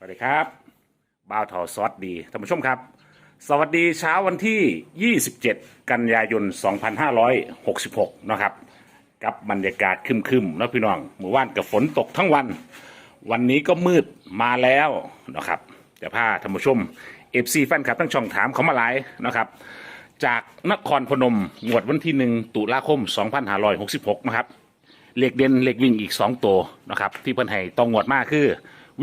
สวัสดีครับบ่าวทอซอสดีท่านผู้ชมครับ สวัสดีเช้าวันที่ 27 กันยายน 2566 นะครับ กับบรรยากาศคึมๆนะพี่น้องเมื่อวานกับฝนตกทั้งวัน วันนี้ก็มืดมาแล้วนะครับจะพาท่านผู้ชมเอฟซีแฟนคลับทั้งช่องถามเขามาหลายนะครับ จากนครพนมงวดวันที่หนึ่งตุลาคม 2566 นะครับเหล็กเด่นเหล็กวิ่งอีก 2 ตัวนะครับ ที่เพิ่นให้ตองงวดมากคือ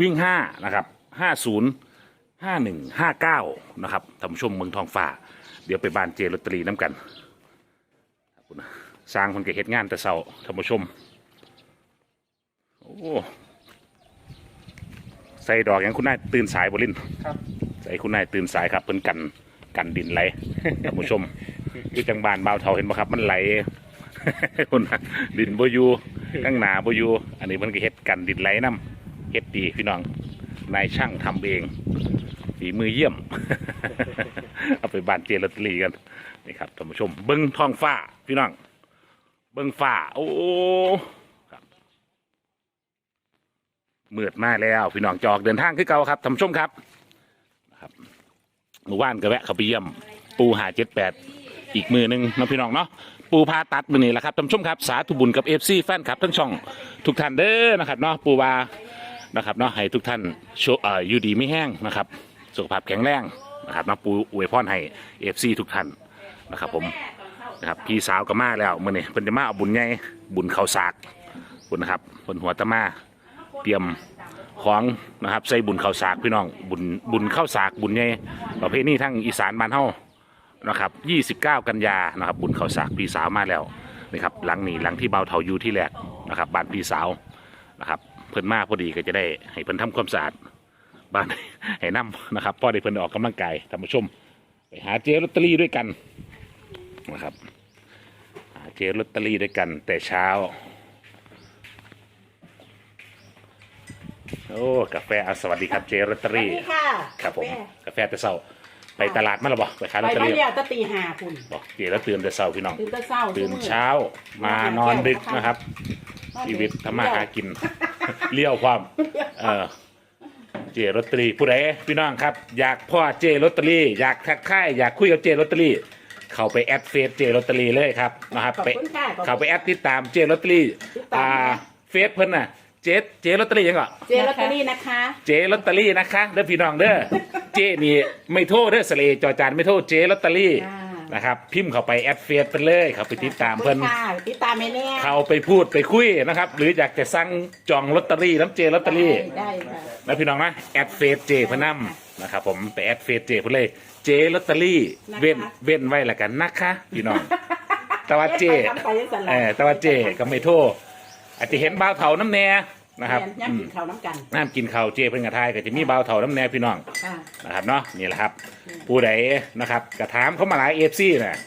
วิ่ง5นะครับ50 51 59นะครับท่านผู้ชมเมืองทองฝ่า เดี๋ยวไปบานเจลอตเตอรี่น้ำกันขอบคุณนะสร้างคนก็เฮ็ดงานแต่เช้าท่านผู้ชมโอ้ใส่ดอกอย่างคุณนายตื่นสายบรินครับ ใส่คุณนายตื่นสายครับเพิ่นกันกันดินไหลท่านผู้ชมที่จังบานเบาวเทาเห็นไหมครับมันไหลคุณน่ะดินบอยูข้างหนาบอยูอันนี้มันก็เฮ็ดกันดินไหลน้ำ เฮ็ดดีพี่น้องนายช่างทำเองฝีมือเยี่ยม เอาไปบานเจลอตเตอรี่กันนี่ครับท่านผู้ชม เบิ้งท้องฟ้า พี่น้อง เบิ้งฟ้า โอ้ครับมืดมาแล้ว พี่น้องจอกเดินทางขึ้นเก่าครับท่านผู้ชมครับนะครับหมู่บ้านก็แวะเข้าไปเยี่ยม ปูหาเจ็ดแปดอีกมือหนึ่งนะพี่น้องเนาะปูพาตัดมือนี่แหละครับท่านผู้ชมครับ สาธุบุญกับเอฟซีแฟนคลับทั้งช่อง ทุกท่านเด้อนะครับเนาะปูวา นะครับเนาะให้ทุกท่านโชเอ่ออยู่ดีไม่แห้งนะครับสุขภาพแข็งแรงนะครับเนาะปูอวยพรให้เอฟซีทุกท่านนะครับผมนะครับพี่สาวก็มาแล้วมื่อนี้เพิ่นจะมาเอาบุญใหญ่บุญเขาวสากบุญนะครับเพิ่นหัวตะมาเตรียมของนะครับใส่บุญเขาวสากพี่น้องบุญบุญข้าวสากบุญใหญ่ประเภทนี้ทั้งอีสานบ้านเฮานะครับ29 กันยานะครับบุญเขาสากพี่สาวมาแล้วนี่ครับหลังนี้หลังที่เบาเถาอยู่ที่แรกนะครับบ้านพี่สาวนะครับ พิ่นมาพอดีก็จะได้ให้เพิ่นทำความสะอาดบ้านให้นํนะครับพอได้เพิ่นออกกำลังกายท่านผู้ชม ไปหาเจลอตเตอรี่ด้วยกันนะครับหาเจลอตเตอรี่ด้วยกัน แต่เช้า โอ้กาแฟอะสวัสดีครับเจลอตเตอสวัสรี่ดีค่ะครับผมแม่กาแฟแต่เช้าไปตลาดมาแล้วบ่ไปขายลไปอตเตอบ้านรี่เดียวตะตีหาคุณบอกเดี๋ยวแล้วตื่นแต่เช้าพี่น้อง ตื่นแต่เช้าตื่นมื้อเช้ามานอนดึกนะครับ ชีวิตทำมาหากิน เลี้ยวความเออเจลอตเตอรี่ผู้ใดพี่น้องครับ อยากพ่อเจลอตเตอรี่อยากทักทายอยากคุยกับเจลอตเตอรี่ เข้าไปแอดเฟซเจลอตเตอรี่เลยครับนะครับขอบไปคุณค่ะขอบคุณ เข้าไปแอดติดตามเจลอตเตอรี่ติดตามอ่านะเฟซเพิ่นน่ะเจเจลอตเตอรี่ยังก่อน เจลอตเตอรี่นะคะ เจลอตเตอรี่นะคะเด้อพี่น้องเด้อ เจนี่ไม่โทษเด้อสเลจอจานไม่โทษเจลอตเตอรี่อ่า นะครับ พิมพ์เข้าไปแอดเฟซไปเลยเข้าไปติดตามขอบเพิ่นคุณค่ะติดตามไม่แน่เข้าไปพูดไปคุยนะครับ หรืออยากจะสั่งจองลอตเตอรี่น้ำเจลอตเตอรี่ ได้ค่ะนะพี่น้องนะแอดเฟซเจพนัมนะครับผมไปแอดเฟซเจพนเลยเจลอตเตอรี่นะคะเว้นเว้นไว้ละกันนะคะพี่น้องแต่ว่าเจทำไปยังสั่นละเออแต่ว่าเจก็ไม่โทษอาจจะเห็นบ่าวเถาน้ำแน่ นะครับแม่ย่ำกินข้าวน้ำกันน้ำกินข้าวเจเพิ่นกระทายก็จะมีบ่าวเถาน้ำแน่พี่น้องค่ะนะครับเนาะนี่แหละครับ ผู้ใดนะครับกระถามเขามาหลายเอฟซีนะ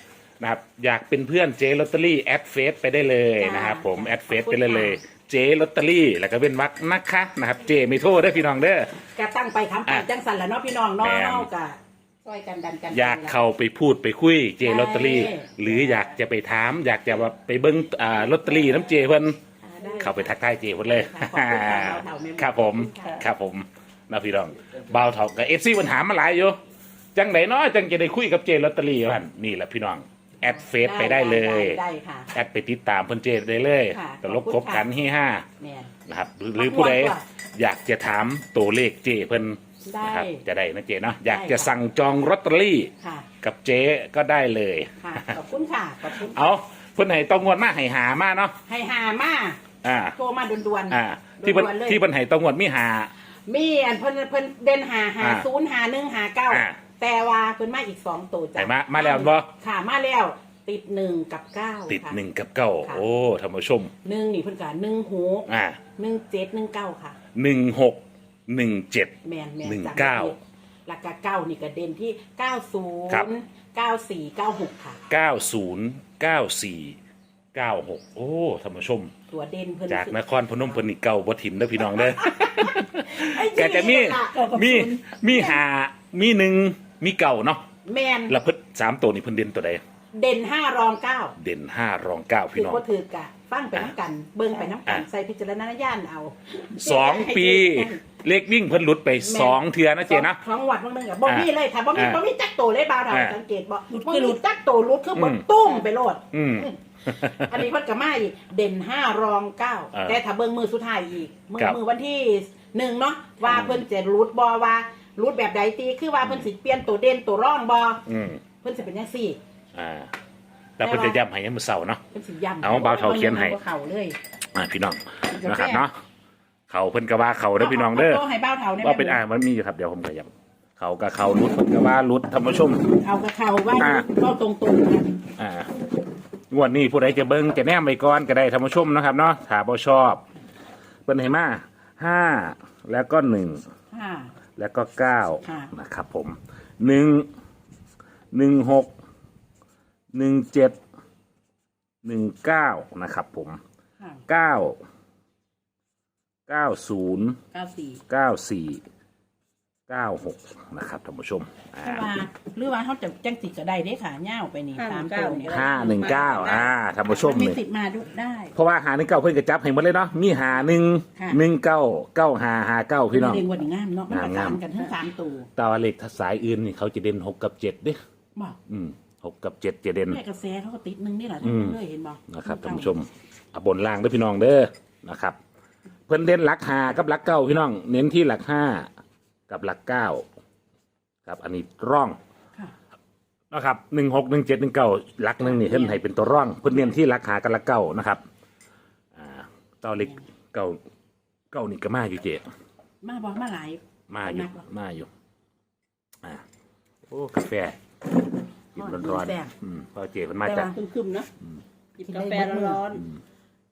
นะครับอยากเป็นเพื่อนเจลอตเตอรี่แอดเฟซไปได้เลยนะครับผมแอดเฟซไปเลยเลยเจลอตเตอรี่แล้วก็เป็นวักนะคะนะครับเจไม่โทษเด้อพี่น้องเด้อก็ตั้งไปทำไปอะจังสันละเนาะพี่น้องเนาะแม่น เนาะกะช่วยกันดันกันอยากเข้าไปพูดไปคุยเจลอตเตอรี่ใช่หรืออยากจะไปถาม อยากจะว่าไปเบิ้งอ่าลอตเตอรี่น้ำเจเพิ่นอ่า ได้เข้าไปทักทายเจเพิ่นเลยค่ะขอบคุณค่ะบ่าวเฒ่าแม่หมครับผมค่ะครับผมนะพี่น้องบ่าวเถากับเอฟซีปัญหามมาหลายอยู่จังไหนเนาะจังจะได้คุยกับเจลอตเตอรี่พันนี่แหละพี่น้องแอดเฟซไปได้เลย ได้ค่ะ แอดไปติดตามเพิ่นเจได้เลยค่ะตลกขอบคคุบณค่ะ กันที่ห้าแม่น นะครับหรือหรือผู้ใดขอบคุณค่ะอยากจะถามตัวเลขเจเพิ่นได้นะครับจะได้นะเจเนาะอยากได้จะค่ะ สั่งจองลอตเตอรี่ ค่ะ กับเจ๊ก็ได้เลย ค่ะ ขอบคุณค่ะ ขอบคุณ เอาเพิ่นให้ต้องงวดมาให้หามาเนาะให้หามา อ่า โทรมาด่วนๆอ่า ที่เพิ่นด่วนๆเลย ที่เพิ่นให้ต้องงวดมีหา มีอันเพิ่นเพิ่นเด่นหาหาอ่าศูนย์หาหนึ่งหาเก้าอ่าแต่ว่าเพิ่นมาอีกสองตัวจ้ะไหนมามาแล้วบ่ ค่ะมาแล้ว ติดหนึ่งกับเก้าติดค่ะ หนึ่งกับเก้าค่ะโโอ้ท่านผู้ชม หนึ่งนี่เพิ่นกะหนึ่งหกอ่าหนึ่งเจ็ดหนึ่งเก้าค่ะ หนึ่งหกหนึ่งเจ็ด แมนแมนหนึ่งจำเก้าได้หลักกะเก้านี่ก็เด่นที่เก้าศูครับนย์เก้าสี่เก้าหกค่ะ เก้าศูนย์เก้าสี่ เก้าหกโอ้ท่านผู้ชม ตัวเด่นเพิ่นจากนครพนมเพิ่นนี่เก่าบ่ถิ่มเด้อพี่น้องเด้อ ไอ้แกจะมีค่ะมีมีหามีหนึ่งมีเก่าเนาะแมนแล้วเพิ่นสามตัวนี่เพิ่นเด่นตัวใดเด่นห้ารองเก้าเด่นห้ารองเก้าถืพี่อน้อง ว่าถือกะฟังไปน้ำกัน เบิ่งไปน้ำกัน อะ ใส่พิจารณญาณเอาสองปี เลขวิ่งเพิ่นหลุดไปสองเทือนะเจนะ ท้องวัดมันนึงอะบ่มีเลยค่ะบ่มีอ่าบ่มีจักโตเลยบาวดาวอ่าสังเกตบ่บ่มีจักโตรุดคือบ่อืม ตุ้มไปโลด อืม อันนี้เพิ่นก็มาอีกเด่นห้ารองเก้าเออแต่ถ้าเบิ่งมือสุดท้ายอีกมือครับมือวันที่หนึ่งเนาะว่าเพิ่นจะรูดบอว่ารูดแบบใดตีคือว่าเพิ่นสิเปลี่ยนตัวเด่นตัวร่องบออืมเพิ่นสิเป็นจังซี่ อ่าแล้วเพิ่นจะย้ำให้ยังมือเสาร์เนาะ เพิ่นสิย้ำเอาบ่าวเฒ่าเขียนให้ บ่เข้าเลย อ่าพี่น้องกาแฟนะครับเนาะเขาเพิ่นก็ว่าเขาเด้อพี่น้องเด้อาาให้บ่าวเฒ่าได้ไหมว่าเป็นอ่ามันมีอยู่ครับเดี๋ยวผมขยับเขากับเขารุดเพิ่นก็ว่ารุดท่านผู้ชม เอากระเข้าว่าอ่า เข้าตรงๆนะอ่า งวดนี้ผู้ใดจะเบิ่งจะแนมไปก่อนก็ได้ท่านผู้ชมนะครับเนาะถ้าบ่ชอบเพิ่นให้มาห้าแล้วก็หนึ่งค่ะแล้วก็เก้าค่ะ นะครับผมหนึ่งหนึ่งหกหนึ่งเจ็ดหนึ่งเก้านะครับผมค่ะเก้าเก้าศูนย์เก้าสี่เก้าสี่ เก้าหกนะครับท่านผู้ชมอ่าถ้าว่าหรือว่าเขาจะจังสิก็ได้เด้ค่ะย่าวไปนี่ห้าตามหนึ่งตัเก้าวเนี่ยห้าหนึ่งเก้าอ่าท่านผู้ชมมีนี่สิทธิ์มาด้วยได้ เพราะว่าหาหนึ่งเก้าเพิ่นกระจับให้หมดเลยเนาะมีหาหนึ่งค่ะ หนึ่งเก้าเก้าหาหาเก้าพี่น้อง เรียนวันนี้งามเนาะมันประงาสามนกันทั้งสามตัวแตว่าเลขสายอื่นนี่เขาจะเด่นหกกับเจ็ดเด้บอกอืมหกกับเจ็ดจะเด่น แม่กระแสเขาก็ติดหนึงนี่แหละทั้งอืมเลยเห็นบอกนะครับท่านผู้ชมเอาบนล่างเด้อพี่น้องเด้อนะครับ เพิ่นเด่นหลักหากับหลักเก้าพี่น้อง เน้นที่หลักห้า กับหลักเก้าครับอันนี้ร่องค่ะนะครับหนึ่งหกหนึ่งเจ็ดหนึ่งเก้าหลักหนึ่งนี่เพิ่นให้เป็นตัวร่องเพิ่นเน้นที่หลักหากับหลักเก้านะครับอ่าต่อเล็กเก้าเก้านี่ก็มาอยู่เจมาบอกมาหลายมาอยู่นักเหรอมาอยู่อ่าโอ้กาแฟกินร้อนแซ่บๆอืมพอเจเพิ่นมาจากคึมๆเนอะกินกาแฟร้อน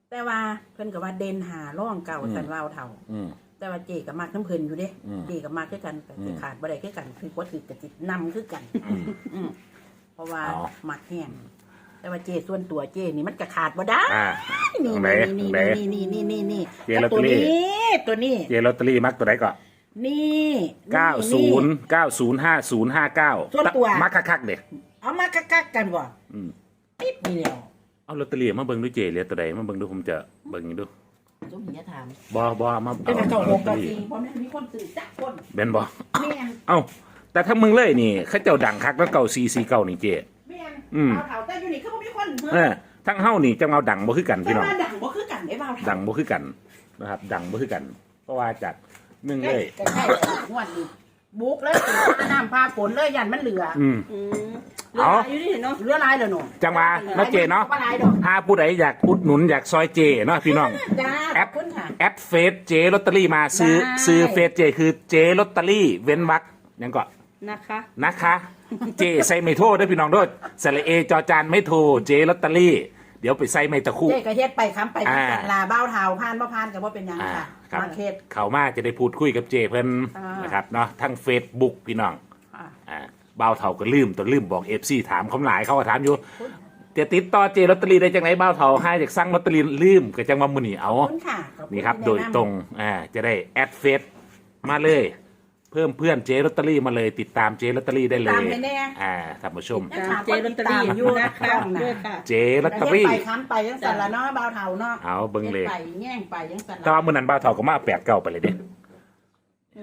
แต่ว่าเพิ่นก็ว่าเด่นหาร่องเก่าอืมสันวาวเท่า อืม แต่ว่าเจกับมากน้ำเพิ่นอยู่เด้อืมเจกับมากคือกันแต่อืมสิขาดบ่ได้คือกันคือว่าถือกระจิตนำคือกันอืมอืมเพราะว่าอ๋อมักแห้งแต่ว่าเจส่วนตัวเจนี่มันก็ขาดบ่ได้อ่า นี่ตรงไหนนี่ตรงไหนนี่นี่นี่นี่นี่เจลอตเตอรี่ตัวนี้ตัวนี้เจลอตเตอรี่มักตัวไหนก่อนนี่เก้าศูนย์เก้าศูนย์ห้าศูนย์ห้าเก้าส่วนตัวมักคักๆเด็กเอามากักๆกันบ่อืมติดนี่แล้วเอาลอตเตอรี่มาเบิ่งดูเจเหลือตัวใดมาเบิ่งดูผมจะเบิ่งดู จุ่มอย่าถามบ่บ่มาแต่ว่าเจ้าเอาหลอกตเตต่ออรี่สี่เพราะมันมีคนซื้อจักคนแม่นบ่แม่นเอ้า แต่ถ้ามึงเลยนี่เขาเจ้าดังคักแล้วเก่าซีซีเก่านี่เจแม่นอืมเอาเถาแต่อยู่นี่คือบ่มีคนเออทั้งเฮานี่จังเอาดังบ่คือกันแต่พี่น้อง ว่าดังบ่คือกันได้บ่าวเถาดังบ่คือกันนะครับ ดังบ่คือกัน เพราะว่าจากหนึ่งเลย ใกล้ๆงวดนี้บุกเลยติดผ้าน้ำผ้าฝนเลยยันมันเหลือ อืมๆอืม เอาอยู่นี่เนาะเหลือหลายแล้วหนูจังหวะเนาะเจเนาะบ่หลายดอกถ้าผู้ใดอยากอุดหนุนอยากซอยเจเนาะพี่น้องจ้าแอขอปบคุณค่ะแอดเฟซเจลอตเตอรี่มาซื้อได้ซื้อเฟซเจคือเจลอตเตอรี่เว้นวรรคยังก่อนนะคะนะคะเจใส่ไม่โทษด้วยพี่น้องด้วยสระเอจอจานไม่โทรเจลอตเตอรี่เดี๋ยวไปใส่ไม่ตะคู่เจ๊ก็เฮ็ดไปค้ำไปอ่าจัดลาเบ้าเท้าพานบ่พานก็บ่เป็นหยังอ่าค่ะครับมาเฮ็ดเขามาจะได้พูดคุยกับเจเพิ่นอ่านนะครับเนาะทั้งเฟซบุ๊กพี่น้องอ่าอ่าเบาวเถาก็ลืมตัวลืมบอกเอฟซีถามเขาหลายเขาก็ถามอยู่จะติดต่อเจลอตเตอรี่ได้จังไหนเบาวเถาให้จากสั่งลอตเตอรี่ลืมก็จังว่ามือนีเอา ขอบคุณค่ะขอณนี่ครับที่โดยแนะนำตรงอ่าจะได้แอดเฟซมาเลย เพิ่มเพื่อนเจลอตเตอรี่มาเลย ติดตามเจลอตเตอรี่ได้เลตามยไปแน่ อ่าท่านผู้ชมยังตามขาดเจลอตเตอรี่คนติดตามอยู่นะคะนะด้วยค่ะเจลอตเตอเฮ็ดรี่ ไปค้ำไปจังสั่นละเนาะเบ้าเท้าเนาะเอาเบิ่งเลย ฮ็ดไปแง่งไปจังสั่นแต่ว่าละมื่อนั้นบ้าวเถาก็มาแปดเก้าไปเลยเด้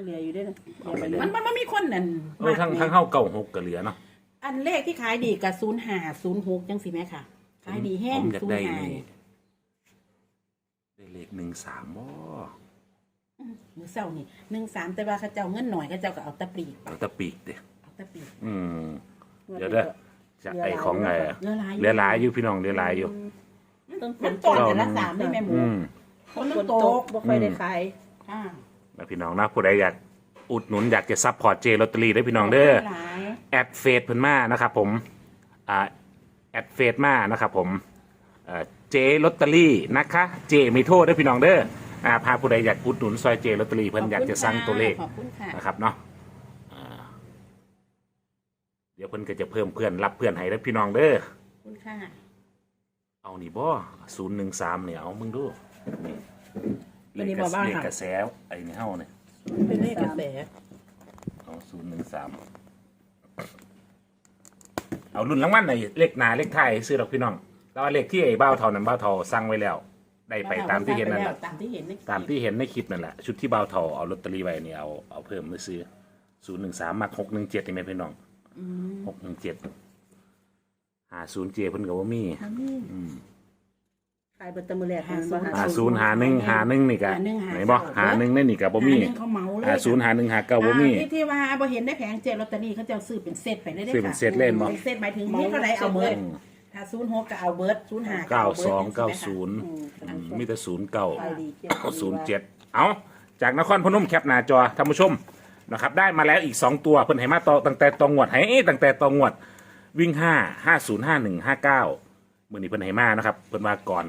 เหลืออยู่ด้วยนะเอาไปเลยมันมันมันมีคนนั่นเออทั้งทั้งเข้าเก่าหกก็เหลือเนาะอันเลขที่ขายดีกับ05 06จังสิแม่ค่ะ ขายดีแห้งผมอยากได้05นี่ได้เลขหนึ่งสามบ่มื้อเช้านี่13แต่ว่าเขาเจ้าเงินหน่อยเขาเจ้าก็เอาแตะปลีกเอาแตะปีกเด้เอาแตะปลีก อืม เดี๋ยวเด้อจะไอของไงอะเหลือหลายเหลือหลายอยู่พี่น้องเหลือหลายอยู่ ต้องฝมันนตตกก แต่ละสามได้แม่หมูอืม คนฝมันนตตกกบ่ค่อยได้ขายอ่า นะพี่น้องนะผู้ใดอยากอุดหนุนอยากจะซัพพอร์ตเจลอตเตอรี่ได้พี่น้องเด้อหลายแอดเฟซเพิ่นมานะครับผมอ่าแอดเฟซมานะครับผมเอ่อเจลอตเตอรี่นะคะ เจไม่โทษได้อพี่น้องเด้ออ่าพาผู้ใดอยากอุดหนุนซอยเจลอตเตอรี่เพิ่นอยากจะสั่งตัวเลข ขอบคุณค่ะนะครับเนาะอ่าเดี๋ยวเพิ่นก็จะเพิ่มเพื่อนรับเพื่อนให้ได้อพี่น้องเด้อ ขอบคุณค่ะเอานี่บ่ศูนย์หนึ่งสามเนี่ยเอามึงดูนี่ อันนี้บ่บ้าเลขค่ะกระแสไอ้นี่เฮาเนี่ยเป็นเลขกระแสเอาศูนย์หนึ่งสามเอารุ่นรางวัลไหนเลขหนาเลขไทายซื้อดอกพี่น้องแล้วเลขที่ไอ้บ้าวเท่านั้นบ้าวเท่าสั่งไว้แล้ว ได้ไปตามที่เห็นนั่นแหละตามที่เห็นในตามที่เห็นในคลิปนั่นแหละชุดที่เบาเทาเอาลอตเตอรี่ไว้นี่เอาเอาเพิ่มมาซื้อศูนย์หนึ่งสามมักหกหนึ่งเจ็ดนี่ไหมพี่น้องหกหนึ่งเจ็ดหาศูนย์เจเพิ่นกับว่ามี ขายเบอร์ตะมือแรกมันบ่หาศูนย์หาหนึ่งหาหนึ่งนี่กะไหนบ่หาหนึ่งนี่นี่กะบ่มีหาหนึ่งเขาเหมาเลย หาศูนย์หาหนึ่งหาเก้าบ่มี อ่าที่ที่ว่าบ่เห็นได้แผงเจลอตเตอรี่เขาจะเอาซื้อเป็นเซตไปได้ซื้อเป็นเซตเล่นบ่เป็นเซตหมายถึงมีเท่าไหร่เอาเบิร์ดถ้าศูนย์หกก็เอาเบิร์ดศูนย์ห้าเก้าสองเก้าศูนย์มีแต่ศูนย์เก้าขายดีเจ็ดศูนย์เจ็ดเอาจากนครพนมแคปหน้าจอท่านผู้ชมนะครับ ได้มาแล้วอีกสองตัวเพิ่นให้มาต่อตั้งแต่ตองวดให้ตั้งแต่ตองวดวิ่งห้าห้าศูนย์ห้าหนึ่งห้าเก้า มือนี้เพิ่นให้มานะครับเพิ่นมาก่อน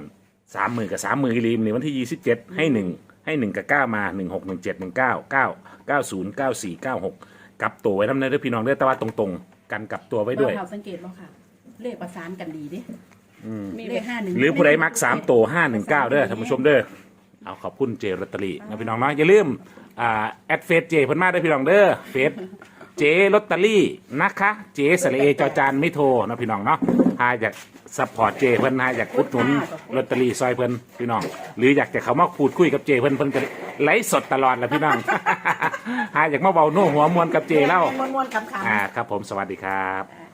สามหมื่นกับสามหมื่นลีมในวันที่ยี่สิบเจ็ดให้หนึ่งให้หนึ่งกับเก้ามาหนึ่งหกหนึ่งเจ็ดหนึ่งเก้าเก้าเก้าศูนย์เก้าสี่เก้าหกกลับตัวไว้ทำได้ด้วยพี่น้องเด้อแต่ว่าตรงๆ กันกลับตัวไว้ด้วย เราสังเกตว่าค่ะ เลขประสานกันดีดิมีเลขห้าหนึ่งหรือผู้ใดมักสามตัวห้าหนึ่งเก้าเด้อท่านผู้ชมเด้อเอาขอบคุณเจลอตเตอรี่นะพี่น้องเนาะอย่าลืมอ่าแอดเฟซเจเพิ่นมาได้อพี่น้องเด้อเฟซ เจลอตเตอรี่นะคะ เจสระเอจอจานไม่โทรนะพี่น้องเนาะหาอยากซัพพอร์ตเจเพิ่นหาอยากอุดหนุนลอตเตอรี่ซอยเพิ่นพี่น้อง หรืออยากจะเขามาพูดคุยกับเจเพิ่นเพิ่นก็ไลฟ์สดตลอดแหละพี่น้อง หาอยากมาเบาโน่หัวมวนกับเจเล่าม้วนๆคำๆ อ่าครับผมสวัสดีครับอ่า